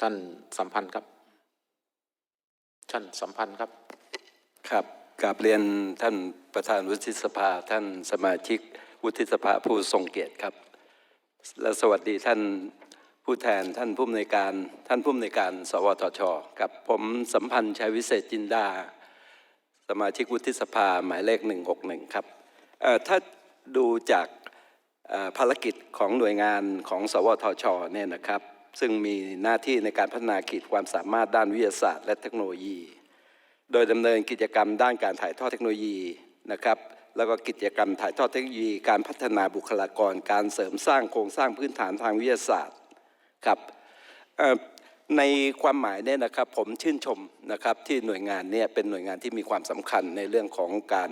ท่านสัมพันธ์ครับ ท่านสัมพันธ์ครับ ครับกราบเรียนท่านประธานวุฒิสภา ท่านสมาชิกวุฒิสภาผู้ทรงเกียรติครับ และสวัสดีท่านผู้แทนท่านผู้อำนวยการ ท่านผู้อำนวยการ สวทช กับผมสัมพันธ์ชัยวิเศษจินดา สมาชิกวุฒิสภาหมายเลข 161 ครับเอ่อถ้าดูจากภารกิจของหน่วยงานของ สวทช เนี่ยนะครับ ซึ่งมีหน้าที่ในการพัฒนาขีดความสามารถด้านวิทยาศาสตร์และเทคโนโลยี โดยดำเนินกิจกรรมด้านการถ่ายทอดเทคโนโลยีนะครับแล้วก็กิจกรรมถ่ายทอดเทคโนโลยี การพัฒนาบุคลากร การเสริมสร้างโครงสร้างพื้นฐานทางวิทยาศาสตร์ครับในความหมายเนี่ยนะครับผมชื่นชมนะครับที่หน่วยงานเนี่ยเป็นหน่วยงานที่มีความสำคัญในเรื่องของการ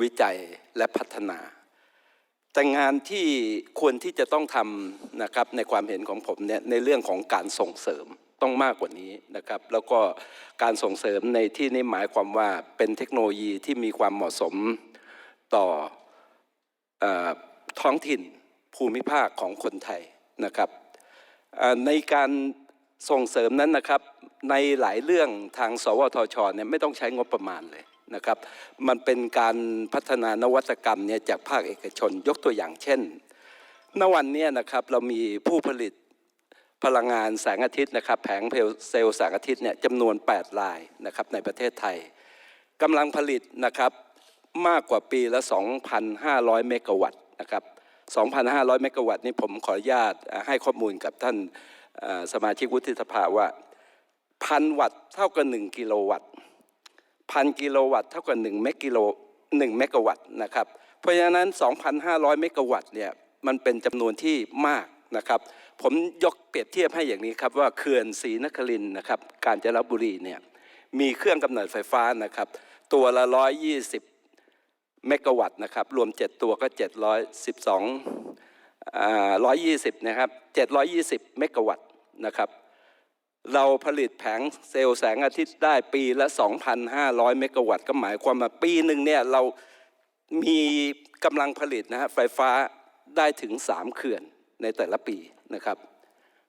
วิจัยและพัฒนา แต่งานที่ควรที่จะต้องทำนะครับในความเห็นของผมเนี่ยในเรื่องของการส่งเสริมต้องมากกว่านี้นะครับ แล้วก็การส่งเสริมในที่นี้หมายความว่าเป็นเทคโนโลยีที่มีความเหมาะสมต่ออท้องถิ่นภูมิภาคของคนไทยนะครับในการส่งเสริมนั้นนะครับในหลายเรื่องทาง สวทชเนี่ยไม่ต้องใช้งบประมาณเลย นะครับ มันเป็นการพัฒนานวัตกรรมเนี่ยจากภาคเอกชนยกตัวอย่างเช่นณวันนี้นะครับเรามีผู้ผลิตพลังงานแสงอาทิตย์นะครับแผงเซลล์แสงอาทิตย์เนี่ยจำนวน8รายนะครับในประเทศไทยกำลังผลิตนะครับมากกว่าปีละ 2,500 เมกะวัตต์นะครับ 2,500 เมกะวัตต์นี่ผมขออนุญาตให้ข้อมูลกับท่านสมาชิกวุฒิสภาว่าพันวัตต์เท่ากับ 1 กิโลวัตต์ พันกิโลวัตต์เท่ากับ1เมกกิโล1เมกะวัตต์นะครับ เพราะฉะนั้น 2,500 เมกะวัตต์เนี่ยมันเป็นจำนวนที่มากนะครับ ผมยกเปรียบเทียบให้อย่างนี้ครับว่าเขื่อนศรีนครินนะครับกาญจนบุรีเนี่ยมีเครื่องกำเนิดไฟฟ้านะครับ ตัวละ 120 เมกะวัตต์นะครับ รวม 7 ตัวก็ 712อ่า120 นะครับ 720 เมกะวัตต์นะครับ เราผลิตแผงเซลล์แสงอาทิตย์ได้ปีละ 2,500 เมกะวัตต์ก็หมายความว่าปีหนึ่งเนี่ยเรามีกำลังผลิตนะฮะไฟฟ้าได้ถึง 3 เขื่อนในแต่ละปีนะครับ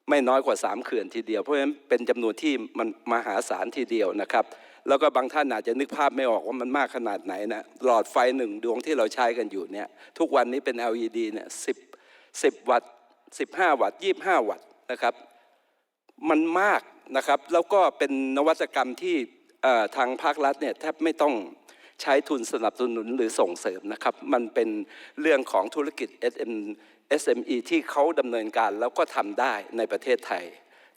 ไม่น้อยกว่า 3 เขื่อนทีเดียว เพราะฉะนั้นเป็นจำนวนที่มันมหาศาลทีเดียวนะครับ แล้วก็บางท่านอาจจะนึกภาพไม่ออกว่ามันมากขนาดไหนนะหลอดไฟหนึ่งดวงที่เราใช้กันอยู่เนี่ยทุกวันนี้เป็น LED เนี่ย10 10 วัตต์ 15 วัตต์ 25 วัตต์นะครับ มันมากนะครับ แล้วก็เป็นนวัตกรรมที่ทางภาครัฐเนี่ยแทบไม่ต้องใช้ทุนสนับสนุนหรือส่งเสริมนะครับ มันเป็นเรื่องของธุรกิจ SM SME ที่เขาดำเนินการแล้วก็ทำได้ในประเทศไทย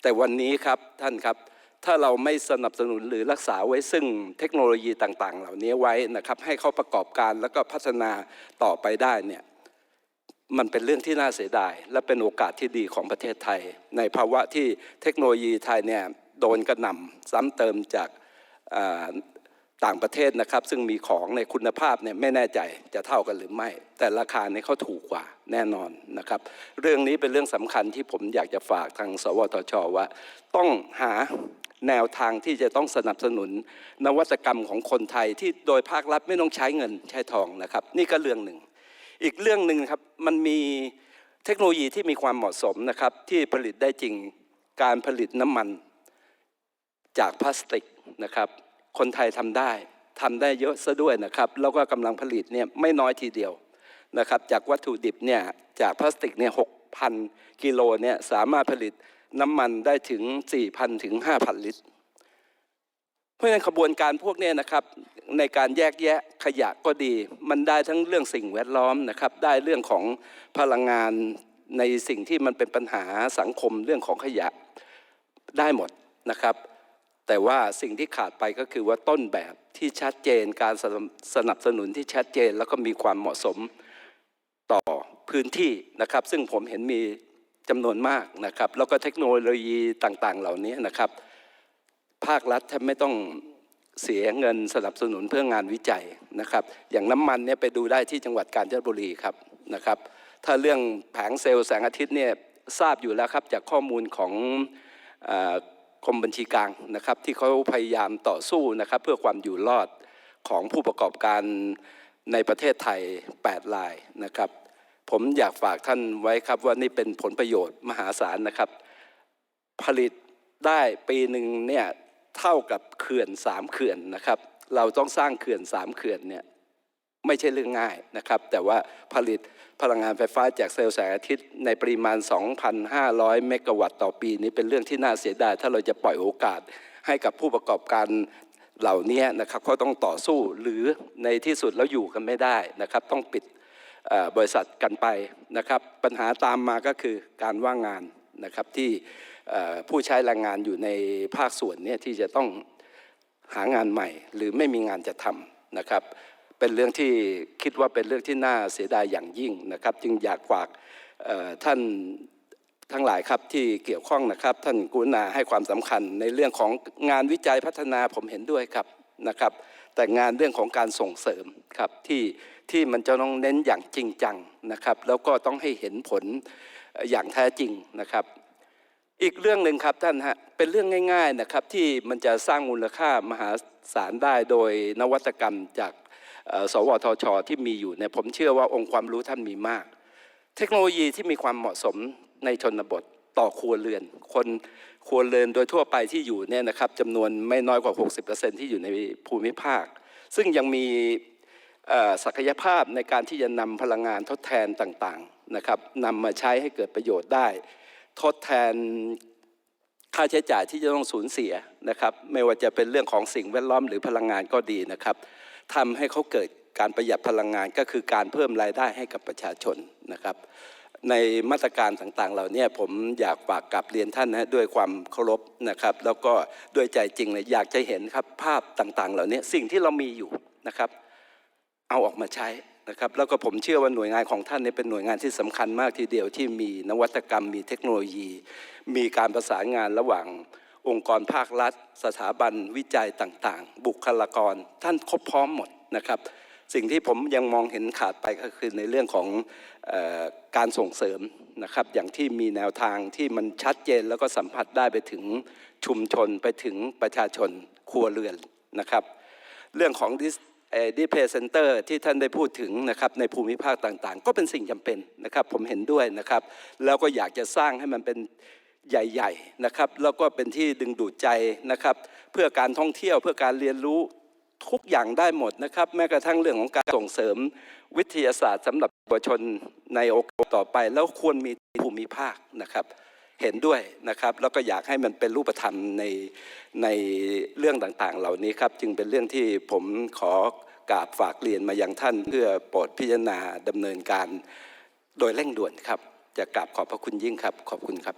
แต่วันนี้ครับท่านครับถ้าเราไม่สนับสนุนหรือรักษาไว้ซึ่งเทคโนโลยีต่างๆ เหล่านี้ไว้นะครับ ให้เขาประกอบการแล้วก็พัฒนาต่อไปได้เนี่ย มันเป็นเรื่องที่น่าเสียดาย และเป็นโอกาสที่ดีของประเทศไทย ในภาวะที่เทคโนโลยีไทยเนี่ยโดนกระหน่ำซ้ำเติมจากต่างประเทศนะครับ ซึ่งมีของในคุณภาพเนี่ยไม่แน่ใจจะเท่ากันหรือไม่ แต่ราคาเนี่ยเขาถูกกว่าแน่นอนนะครับ เรื่องนี้เป็นเรื่องสำคัญที่ผมอยากจะฝากทาง สวทช ว่า ต้องหาแนวทางที่จะต้องสนับสนุน นวัตกรรมของคนไทยที่โดยภาครัฐไม่ต้องใช้เงินใช้ทองนะครับ นี่ก็เรื่องหนึ่ง อีกเรื่องหนึ่งครับมันมีเทคโนโลยีที่มีความเหมาะสมนะครับ ที่ผลิตได้จริงการผลิตน้ำมันจากพลาสติกนะครับ คนไทยทำได้ทำได้เยอะซะด้วยนะครับ แล้วก็กำลังผลิตเนี่ยไม่น้อยทีเดียวนะครับ จากวัตถุดิบเนี่ยจากพลาสติกเนี่ยหกพันกิโลเนี่ยสามารถผลิตน้ำมันได้ถึง 4,000 ถึง 5,000 ลิตร เพราะฉะนั้นขบวนการพวกนี้นะครับ ในการแยกแยะขยะก็ดี มันได้ทั้งเรื่องสิ่งแวดล้อมนะครับ ได้เรื่องของพลังงานในสิ่งที่มันเป็นปัญหาสังคมเรื่องของขยะได้หมดนะครับ แต่ว่าสิ่งที่ขาดไปก็คือว่าต้นแบบที่ชัดเจนการสนับสนุนที่ชัดเจนแล้วก็มีความเหมาะสมต่อพื้นที่นะครับ ซึ่งผมเห็นมีจำนวนมากนะครับ แล้วก็เทคโนโลยีต่างๆ เหล่านี้นะครับ ภาครัฐแทบไม่ต้อง เสียเงินสนับสนุนเพื่องานวิจัยนะครับ อย่างน้ำมันเนี่ยไปดูได้ที่จังหวัดกาญจนบุรีครับนะครับ ถ้าเรื่องแผงเซลล์แสงอาทิตย์เนี่ยทราบอยู่แล้วครับจากข้อมูลของกรมบัญชีกลางนะครับที่เขาพยายามต่อสู้นะครับเพื่อความอยู่รอดของผู้ประกอบการในประเทศไทย 8 รายนะครับ ผมอยากฝากท่านไว้ครับว่านี่เป็นผลประโยชน์มหาศาลนะครับ ผลิตได้ปีหนึ่งเนี่ย เท่ากับเขื่อนสามเขื่อนนะครับ เราต้องสร้างเขื่อนสามเขื่อนเนี่ยไม่ใช่เรื่องง่ายนะครับ แต่ว่าผลิตพลังงานไฟฟ้าจากเซลล์แสงอาทิตย์ในปริมาณ 2,500 เมกะวัตต์ต่อปี นี้เป็นเรื่องที่น่าเสียดายถ้าเราจะปล่อยโอกาสให้กับผู้ประกอบการเหล่านี้นะครับเขาต้องต่อสู้หรือในที่สุดแล้วอยู่กันไม่ได้นะครับ ต้องปิดบริษัทกันไปนะครับ ปัญหาตามมาก็คือการว่างงานนะครับที่ ผู้ใช้แรงงานอยู่ในภาคส่วนเนี่ยที่จะต้องหางานใหม่ หรือไม่มีงานจะทำนะครับ เป็นเรื่องที่คิดว่าเป็นเรื่องที่น่าเสียดายอย่างยิ่งนะครับ จึงอยากฝากท่านทั้งหลายครับที่เกี่ยวข้องนะครับ ท่านกุณาให้ความสำคัญในเรื่องของงานวิจัยพัฒนาผมเห็นด้วยครับนะครับ แต่งานเรื่องของการส่งเสริมครับที่ที่มันจะต้องเน้นอย่างจริงจังนะครับ แล้วก็ต้องให้เห็นผลอย่างแท้จริงนะครับ อีกเรื่องหนึ่งครับท่านฮะเป็นเรื่องง่ายๆนะครับที่มันจะสร้างมูลค่ามหาศาลได้โดยนวัตกรรมจากสวทช ที่มีอยู่เนี่ยผมเชื่อว่าองค์ความรู้ท่านมีมาก เทคโนโลยีที่มีความเหมาะสมในชนบทต่อครัวเรือน คนครัวเรือนโดยทั่วไปที่อยู่เนี่ยนะครับจำนวนไม่น้อยกว่า 60%ที่อยู่ในภูมิภาค ซึ่งยังมีศักยภาพในการที่จะนำพลังงานทดแทนต่างๆนะครับนำมาใช้ให้เกิดประโยชน์ได้ ทดแทนค่าใช้จ่ายที่จะต้องสูญเสียนะครับ ไม่ว่าจะเป็นเรื่องของสิ่งแวดล้อมหรือพลังงานก็ดีนะครับทำให้เขาเกิดการประหยัดพลังงานก็คือการเพิ่มรายได้ให้กับประชาชนนะครับ ในมาตรการต่างๆ เหล่านี้ผมอยากฝากกลับเรียนท่านนะด้วยความเคารพนะครับ แล้วก็ด้วยใจจริงเลยอยากจะเห็นครับภาพต่างๆ เหล่านี้สิ่งที่เรามีอยู่นะครับ เอาออกมาใช้ นะครับแล้วก็ผมเชื่อว่าหน่วยงานของท่านเนี่ยเป็นหน่วยงานที่สำคัญมากทีเดียวที่มีนวัตกรรม มีเทคโนโลยี มีการประสานงานระหว่างองค์กรภาครัฐ สถาบันวิจัยต่างๆ บุคลากร ท่านครบพร้อมหมดนะครับ สิ่งที่ผมยังมองเห็นขาดไปก็คือในเรื่องของออการส่งเสริมนะครับ อย่างที่มีแนวทางที่มันชัดเจนแล้วก็สัมผัสได้ไปถึงชุมชนไปถึงประชาชนครัวเรือนนะครับ เรื่องของ ดิเพย์เซ็นเตอร์ที่ท่านได้พูดถึงนะครับในภูมิภาคต่างๆ ก็เป็นสิ่งจำเป็นนะครับผมเห็นด้วยนะครับ แล้วก็อยากจะสร้างให้มันเป็นใหญ่ๆนะครับแล้วก็เป็นที่ดึงดูดใจนะครับ เพื่อการท่องเที่ยวเพื่อการเรียนรู้ทุกอย่างได้หมดนะครับ แม้กระทั่งเรื่องของการส่งเสริมวิทยาศาสตร์สำหรับเยาวชนในโอกาสต่อไป แล้วควรมีภูมิภาคนะครับ เห็นด้วยนะครับ แล้วก็อยากให้มันเป็นรูปธรรมในในเรื่องต่างๆ เหล่านี้ครับ จึงเป็นเรื่องที่ผมขอกราบฝากเรียนมายังท่านเพื่อโปรดพิจารณาดำเนินการโดยเร่งด่วนครับ จะกราบขอบพระคุณยิ่งครับ ขอบคุณครับ